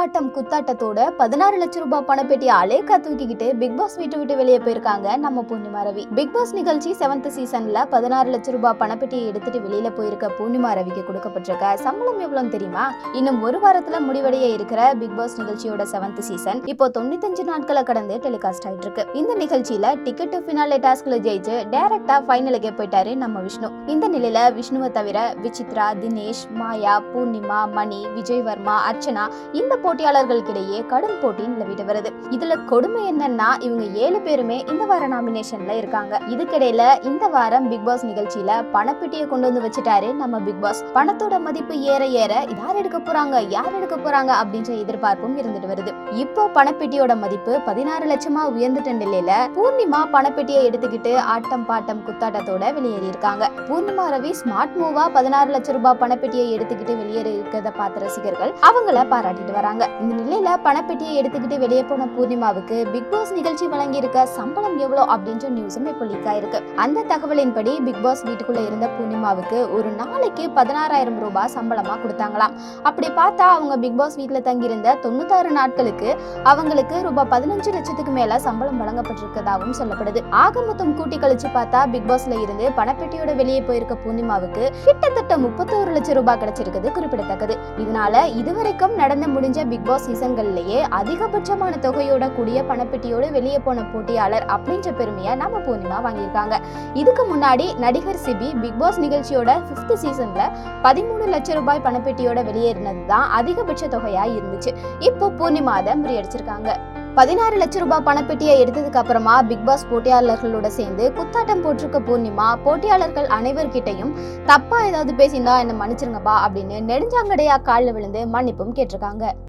ஆர்ப்பாட்டம் குத்தாட்டத்தோட பதினாறு லட்சம் ரூபாய் பணப்பெட்டியை அலேக்கா தூக்கிக்கிட்டு பிக் பாஸ் வீட்டு விட்டு வெளியே போயிருக்காங்க நம்ம பூர்ணிமா ரவி பிக் பாஸ் நிகழ்ச்சி செவன்த் சீசன்ல பதினாறு லட்சம் ரூபாய் பணப்பெட்டியை எடுத்துட்டு வெளியில போயிருக்க பூர்ணிமா ரவிக்கு கொடுக்கப்பட்டிருக்க சம்பளம் எவ்வளவு தெரியுமா? இன்னும் ஒரு வாரத்துல முடிவடைய இருக்கிற பிக் பாஸ் நிகழ்ச்சியோட செவன்த் சீசன் இப்போ தொண்ணூத்தஞ்சு நாட்களை கடந்து டெலிகாஸ்ட் ஆயிட்டு இருக்கு இந்த நிகழ்ச்சியில டிக்கெட் டு ஃபினாலே டாஸ்க்ல ஜெயிச்சு டைரக்டா ஃபைனலுக்கே போயிட்டாரு நம்ம விஷ்ணு. இந்த நிலையில விஷ்ணுவை தவிர விசித்ரா தினேஷ் மாயா பூர்ணிமா மணி விஜய் வர்மா அர்ச்சனா இந்த போட்டியாளர்களுக்கிடையே கடும் போட்டி நிலவிட்டு வருது. இதுல கொடுமை என்னன்னா இவங்க ஏழு பேருமே இந்த வார நாமினேஷன்ல இருக்காங்க. இதுக்கிடையில இந்த வாரம் பிக் பாஸ் நிகழ்ச்சியில பணப்பெட்டியை கொண்டு வந்து வச்சுட்டாரு நம்ம பிக் பாஸ். பணத்தோட மதிப்பு ஏற ஏற யார் எடுக்க போறாங்க யார் எடுக்க போறாங்க அப்படின்ற எதிர்பார்ப்பும் இருந்துட்டு வருது. இப்போ பணப்பெட்டியோட மதிப்பு பதினாறு லட்சமா உயர்ந்துட்ட நிலையில பூர்ணிமா பணப்பெட்டியை எடுத்துக்கிட்டு ஆட்டம் பாட்டம் குத்தாட்டத்தோட வெளியேறி இருக்காங்க பூர்ணிமா ரவி ஸ்மார்ட் மூவா பதினாறு லட்சம் ரூபாய் பணப்பெட்டியை எடுத்துக்கிட்டு வெளியேறி இருக்கிறத பார்த்த ரசிகர்கள் அவங்கள பாராட்டிட்டு வராங்க. இந்த நிலையில பணப்பெட்டியை எடுத்துக்கிட்டு வெளியே போன பூர்ணிமாவுக்கு பிக் பாஸ் நிகழ்ச்சி வழங்கி இருக்க சம்பளம் எவ்வளவு அப்படின்ற நியூஸும் இப்போ லீக் ஆயிருக்கு. அந்த தகவலின்படி பிக் பாஸ் வீட்டுக்குள்ள இருந்த பூர்ணிமாவுக்கு ஒரு நாளைக்கு பதினாறாயிரம் ரூபாய் சம்பளமா கொடுத்தாங்களாம். அப்படி பார்த்தா அவங்க பிக் பாஸ் வீட்டுல தங்கியிருந்த தொண்ணூத்தாறு நாட்களுக்கு அவங்களுக்கு ரூபாய் பதினஞ்சு லட்சத்துக்கு மேல சம்பளம் வழங்கப்பட்டிருக்கதாகவும் சொல்லப்படுது. ஆக மொத்தம் கூட்டி கழிச்சு பார்த்தா பிக் பாஸ்ல இருந்து பணப்பெட்டியோட வெளியே போயிருக்க பூர்ணிமாவுக்கு கிட்டத்தட்ட முப்பத்தோரு லட்சம் ரூபாய் கிடைச்சிருக்குது குறிப்பிடத்தக்கது. இதனால இதுவரைக்கும் நடந்து முடிஞ்ச பிக் பாஸ் சீசன்கள்லயே அதிகபட்சமான தொகையோட கூடிய பணப்பெட்டியோடு வெளியே போன போட்டியாளர் அப்படின்ற பெருமையை நம்ம பூர்ணிமா வாங்கியிருக்காங்க. இதுக்கு முன்னாடி நடிகர் சிபி பிக் பாஸ் நிகழ்ச்சியோட ஃபிஃப்த் சீசன்ல பதிமூணு லட்சம் ரூபாய் பணப்பெட்டியோட வெளியேறினது தான் அதிகபட்ச தொகையா இருந்துச்சு. இப்போ பூர்ணிமா அதை முறியடிச்சிருக்காங்க. பதினாறு லட்சம் ரூபாய் பணப்பெட்டியை எடுத்ததுக்கு அப்புறமா பிக் பாஸ் போட்டியாளர்களோட சேர்ந்து குத்தாட்டம் போட்டிருக்க பூர்ணிமா போட்டியாளர்கள் அனைவர்கிட்டையும் தப்பா ஏதாவது பேசியிருந்தா என்ன மன்னிச்சிருங்கப்பா அப்படின்னு நெடுஞ்சாங்கடையா காலில் விழுந்து மன்னிப்பும் கேட்டிருக்காங்க.